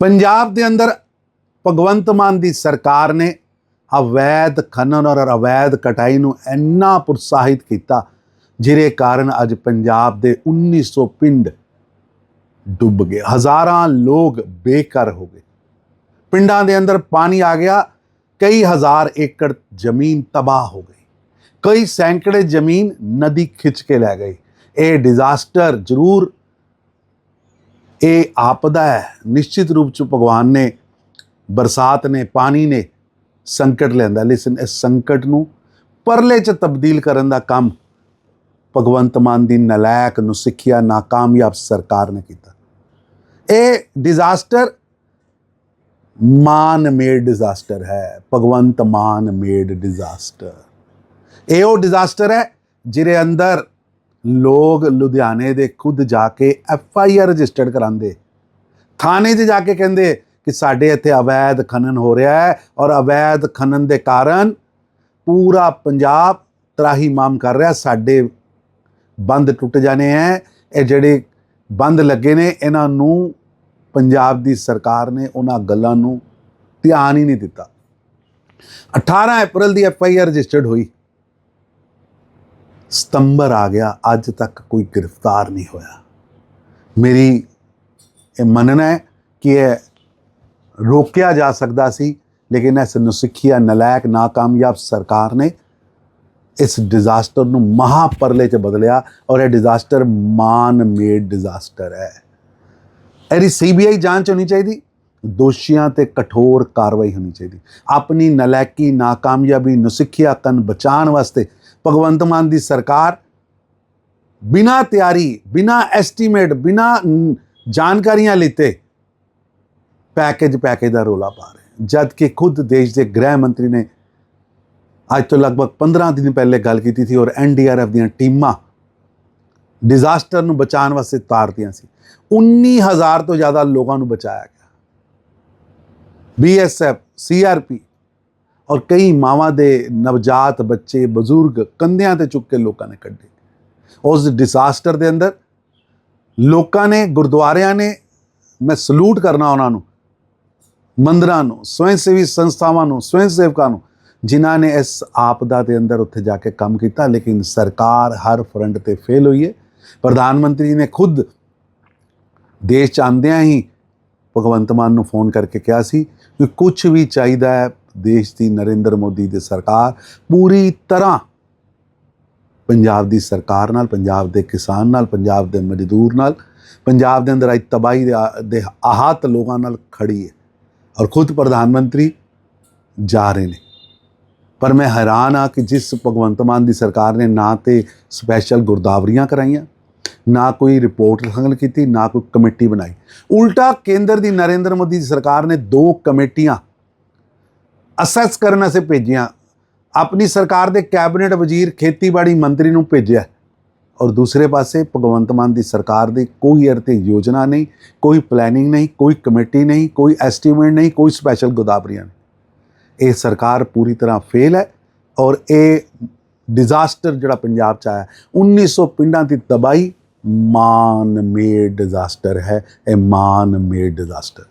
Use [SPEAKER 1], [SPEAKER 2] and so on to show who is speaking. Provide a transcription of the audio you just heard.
[SPEAKER 1] ਪੰਜਾਬ ਦੇ ਅੰਦਰ ਭਗਵੰਤ ਮਾਨ ਦੀ ਸਰਕਾਰ ਨੇ ਅਵੈਧ ਖਨਨ ਔਰ ਅਵੈਧ ਕਟਾਈ ਨੂੰ ਇੰਨਾ ਪ੍ਰੋਤਸਾਹਿਤ ਕੀਤਾ, ਜਿਹਦੇ ਕਾਰਨ ਅੱਜ ਪੰਜਾਬ ਦੇ 1900 ਪਿੰਡ ਡੁੱਬ ਗਏ। ਹਜ਼ਾਰਾਂ ਲੋਕ ਬੇਘਰ ਹੋ ਗਏ। ਪਿੰਡਾਂ ਦੇ ਅੰਦਰ ਪਾਣੀ ਆ ਗਿਆ, ਕਈ ਹਜ਼ਾਰ ਏਕੜ ਜ਼ਮੀਨ ਤਬਾਹ ਹੋ ਗਈ। ਕਈ ਸੈਂਕੜੇ ਜ਼ਮੀਨ ਨਦੀ ਖਿੱਚ ਕੇ ਲੈ ਗਈ ਇਹ ਡਿਜ਼ਾਸਟਰ ਜ਼ਰੂਰ ਇਹ ਆਪਦਾ ਹੈ। ਨਿਸ਼ਚਿਤ ਰੂਪ ਚ ਭਗਵਾਨ ਨੇ, ਬਰਸਾਤ ਨੇ, ਪਾਣੀ ਨੇ ਸੰਕਟ ਲੈਂਦਾ ਲੇਕਿਨ ਇਸ ਸੰਕਟ ਨੂੰ ਪਰਲੇ ਚ ਤਬਦੀਲ ਕਰਨ ਦਾ ਕੰਮ ਭਗਵੰਤ ਮਾਨ ਦੀ ਨਲਾਇਕ ਨੂੰ ਸਿੱਖਿਆ ਨਾਕਾਮਯਾਬ ਸਰਕਾਰ ਨੇ ਕੀਤਾ। ਇਹ ਡਿਜ਼ਾਸਟਰ ਮਾਨ ਮੇਡ ਡਿਜ਼ਾਸਟਰ ਹੈ। ਭਗਵੰਤ ਮਾਨ ਮੇਡ ਡਿਜ਼ਾਸਟਰ ਇਹ ਉਹ ਡਿਜ਼ਾਸਟਰ ਹੈ, ਜਿਹਦੇ ਅੰਦਰ ਲੋਕ ਲੁਧਿਆਣੇ ਦੇ ਖੁਦ ਜਾ ਕੇ ਐਫ ਆਈ ਆਰ ਰਜਿਸਟਰਡ ਕਰਾਉਂਦੇ। ਥਾਣੇ 'ਚ ਜਾ ਕੇ ਕਹਿੰਦੇ ਕਿ ਸਾਡੇ ਇੱਥੇ ਅਵੈਧ ਖਨਨ ਹੋ ਰਿਹਾ ਹੈ ਔਰ ਅਵੈਧ ਖਨਨ ਦੇ ਕਾਰਨ ਪੂਰਾ ਪੰਜਾਬ ਤਰਾਹੀ ਮਾਮ ਕਰ ਰਿਹਾ। ਸਾਡੇ ਬੰਦ ਟੁੱਟ ਜਾਣੇ ਹੈ। ਇਹ ਜਿਹੜੇ ਬੰਦ ਲੱਗੇ ਨੇ, ਇਹਨਾਂ ਨੂੰ ਪੰਜਾਬ ਦੀ ਸਰਕਾਰ ਨੇ ਉਹਨਾਂ ਗੱਲਾਂ ਨੂੰ ਧਿਆਨ ਹੀ ਨਹੀਂ ਦਿੱਤਾ। 18 ਅਪ੍ਰੈਲ ਦੀ ਐਫ ਆਈ ਆਰ ਰਜਿਸਟਰਡ ਹੋਈ। ਸਤੰਬਰ ਆ ਗਿਆ, ਅੱਜ ਤੱਕ ਕੋਈ ਗ੍ਰਿਫਤਾਰ ਨਹੀਂ ਹੋਇਆ। ਮੇਰੀ ਇਹ ਮੰਨਣਾ ਹੈ ਕਿ ਇਹ ਰੋਕਿਆ ਜਾ ਸਕਦਾ ਸੀ, ਲੇਕਿਨ ਇਸ ਨੁਸਿੱਖਿਆ ਨਲਾਇਕ ਨਾਕਾਮਯਾਬ ਸਰਕਾਰ ਨੇ ਇਸ ਡਿਜ਼ਾਸਟਰ ਨੂੰ ਮਹਾਪਰਲੇ ਚ ਬਦਲਿਆ ਔਰ ਇਹ ਡਿਜ਼ਾਸਟਰ ਮਾਨ ਮੇਡ ਡਿਜ਼ਾਸਟਰ ਹੈ। ਇਹਦੀ ਸੀਬੀਆਈ ਜਾਂਚ ਹੋਣੀ ਚਾਹੀਦੀ, ਦੋਸ਼ੀਆਂ ਤੇ ਕਠੋਰ ਕਾਰਵਾਈ ਹੋਣੀ ਚਾਹੀਦੀ। ਆਪਣੀ ਨਲਾਇਕੀ, ਨਾਕਾਮਯਾਬੀ, ਨੁਸਿੱਖਿਆ ਕਨ ਬਚਾਉਣ ਵਾਸਤੇ ਭਗਵੰਤ ਮਾਨ ਦੀ ਸਰਕਾਰ ਬਿਨਾ ਤਿਆਰੀ, ਬਿਨਾ ਐਸਟੀਮੇਟ ਬਿਨਾ ਜਾਣਕਾਰੀਆਂ ਲਿੱਤੇ ਪੈਕੇਜ ਪੈਕੇਜ ਦਾ ਰੋਲਾ ਪਾ ਰਹੇ ਜਦ ਕਿ ਖੁਦ ਦੇਸ਼ ਦੇ ਗ੍ਰਹਿ ਮੰਤਰੀ ਨੇ ਅੱਜ ਤੋਂ ਲਗਭਗ 15 ਦਿਨ ਪਹਿਲੇ ਗੱਲ ਕੀਤੀ ਸੀ ਔਰ ਐਨਡੀਆਰਐਫ ਦੀਆਂ ਟੀਮਾਂ ਡਿਜ਼ਾਸਟਰ ਨੂੰ ਬਚਾਉਣ ਵਾਸਤੇ ਤਾਰਤੀਆਂ ਸੀ। 19000 ਤੋਂ ਜ਼ਿਆਦਾ ਲੋਕਾਂ ਨੂੰ ਬਚਾਇਆ ਗਿਆ। ਬੀਐਸਐਫ ਸੀਆਰਪੀ ਔਰ ਕਈ ਮਾਵਾਂ ਦੇ ਨਵਜਾਤ ਬੱਚੇ, ਬਜ਼ੁਰਗ ਕੰਧਿਆਂ ਤੇ ਚੁੱਕ ਕੇ ਲੋਕਾਂ ਨੇ ਕੱਢੇ। ਉਸ ਡਿਜ਼ਾਸਟਰ ਦੇ ਅੰਦਰ ਲੋਕਾਂ ਨੇ, ਗੁਰਦੁਆਰਿਆਂ ਨੇ, ਮੈਂ ਸਲੂਟ ਕਰਨਾ ਉਹਨਾਂ ਨੂੰ, ਮੰਦਰਾਂ ਨੂੰ ਸਵੈਂ ਸੇਵੀ ਸੰਸਥਾਵਾਂ ਨੂੰ ਸਵੈਂ ਸੇਵਕਾਂ ਨੂੰ, ਜਿਨ੍ਹਾਂ ਨੇ ਇਸ ਆਪਦਾ ਦੇ ਅੰਦਰ ਉੱਥੇ ਜਾ ਕੇ ਕੰਮ ਕੀਤਾ, ਲੇਕਿਨ ਸਰਕਾਰ ਹਰ ਫਰੰਟ ਤੇ ਫੇਲ ਹੋਈ ਹੈ। ਪ੍ਰਧਾਨ ਮੰਤਰੀ ਨੇ ਖੁਦ ਦੇਸ਼ ਚ ਆਉਂਦਿਆਂ ਹੀ ਭਗਵੰਤ ਮਾਨ ਨੂੰ ਫੋਨ ਕਰਕੇ ਕਿਹਾ ਸੀ ਕਿ ਕੁਝ ਵੀ ਚਾਹੀਦਾ ਹੈ ਦੇਸ਼ ਦੀ ਨਰਿੰਦਰ ਮੋਦੀ ਦੀ ਸਰਕਾਰ ਪੂਰੀ ਤਰ੍ਹਾਂ ਪੰਜਾਬ ਦੀ ਸਰਕਾਰ ਨਾਲ, ਪੰਜਾਬ ਦੇ ਕਿਸਾਨ ਨਾਲ, ਪੰਜਾਬ ਦੇ ਮਜ਼ਦੂਰ ਨਾਲ, ਪੰਜਾਬ ਦੇ ਅੰਦਰ ਆਈ ਤਬਾਹੀ ਦੇ ਆਹਤ ਲੋਕਾਂ ਨਾਲ ਖੜੀ ਹੈ ਔਰ ਖੁਦ ਪ੍ਰਧਾਨ ਮੰਤਰੀ ਜਾ ਰਹੇ ਨੇ। ਪਰ ਮੈਂ ਹੈਰਾਨ ਆ ਕਿ ਜਿਸ ਭਗਵੰਤ ਮਾਨ ਦੀ ਸਰਕਾਰ ਨੇ ਨਾ ਤੇ ਸਪੈਸ਼ਲ ਗੁਰਦਾਵਰੀਆਂ ਕਰਾਈਆਂ, ਨਾ ਕੋਈ ਰਿਪੋਰਟ ਹਾਸਲ ਕੀਤੀ, ਨਾ ਕੋਈ ਕਮੇਟੀ ਬਣਾਈ। ਉਲਟਾ ਕੇਂਦਰ ਦੀ ਨਰਿੰਦਰ ਮੋਦੀ ਦੀ ਸਰਕਾਰ ਨੇ ਦੋ ਕਮੇਟੀਆਂ ਅਸੈਸ ਕਰਨ ਅਸੀਂ ਭੇਜੀਆਂ। ਆਪਣੀ ਸਰਕਾਰ ਦੇ ਕੈਬਨਿਟ ਵਜ਼ੀਰ ਖੇਤੀਬਾੜੀ ਮੰਤਰੀ ਨੂੰ ਭੇਜਿਆ। ਔਰ ਦੂਸਰੇ ਪਾਸੇ ਭਗਵੰਤ ਮਾਨ ਦੀ ਸਰਕਾਰ ਦੀ ਕੋਈ ਅਰਥੇ ਯੋਜਨਾ ਨਹੀਂ, ਕੋਈ ਪਲੈਨਿੰਗ ਨਹੀਂ, ਕੋਈ ਕਮੇਟੀ ਨਹੀਂ, ਕੋਈ ਐਸਟੀਮੇਟ ਨਹੀਂ, ਕੋਈ ਸਪੈਸ਼ਲ ਗੋਦਾਵਰੀਆਂ ਨਹੀਂ। ਇਹ ਸਰਕਾਰ ਪੂਰੀ ਤਰ੍ਹਾਂ ਫੇਲ ਹੈ ਔਰ ਇਹ ਡਿਜ਼ਾਸਟਰ ਜਿਹੜਾ ਪੰਜਾਬ ਚ ਆਇਆ 1900 ਪਿੰਡਾਂ ਦੀ ਤਬਾਹੀ ਮਾਨ ਮੇਡ ਡਿਜ਼ਾਸਟਰ ਹੈ, ਇਹ ਮਾਨ ਮੇਡ ਡਿਜ਼ਾਸਟਰ